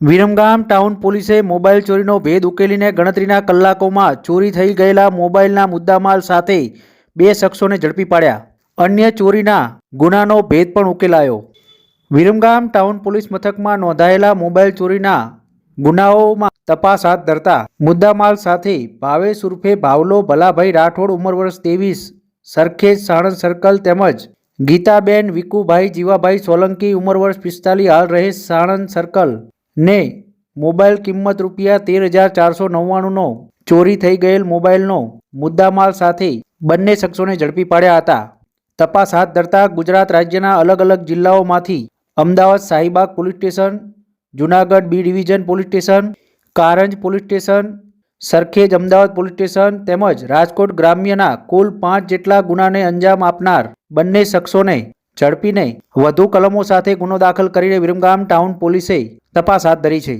Viramgam town પોલીસે mobile ચોરીનો ભેદ ઉકેલીને ગણતરીના કલાકોમાં ચોરી થઈ ગયેલા મોબાઈલના મુદ્દામાલ સાથે બે શખ્સોને ઝડપી પાડ્યા. અન્ય ચોરીના ગુનાનો ભેદ પણ ઉકેલાયો. વિરમગામ ટાઉન પોલીસ મથકમાં નોંધાયેલા મોબાઈલ ચોરીના ગુનાઓમાં તપાસ હાથ ધરતા મુદ્દામાલ સાથે ભાવેશ ઉર્ફે ભાવલો ભલાભાઈ રાઠોડ, ઉંમર વર્ષ ત્રેવીસ, સરખેજ સાણંદ સર્કલ તેમજ ગીતાબેન વિકુભાઈ જીવાભાઈ સોલંકી, ઉંમર વર્ષ પિસ્તાલીસ, હાલ રહે સાણંદ સર્કલ. ને મોબાઈલ કિંમત રૂપિયા તેર હજાર ચારસો નવ્વાણુંનો ચોરી થઈ ગયેલ મોબાઈલનો મુદ્દામાલ સાથે બંને શખ્સોને ઝડપી પાડ્યા હતા. તપાસ હાથ ધરતા ગુજરાત રાજ્યના અલગ અલગ જિલ્લાઓમાંથી Ahmedabad Shahibag police station, Junagadh B division police station, Karanj police station, Sarkhej Ahmedabad police station તેમજ રાજકોટ ગ્રામ્યના કુલ પાંચ જેટલા ગુનાને અંજામ આપનાર બંને શખ્સોને ઝડપીને વધુ કલમો સાથે ગુનો દાખલ કરીને વિરમગામ ટાઉન પોલીસે તપાસ હાથ ધરી છે.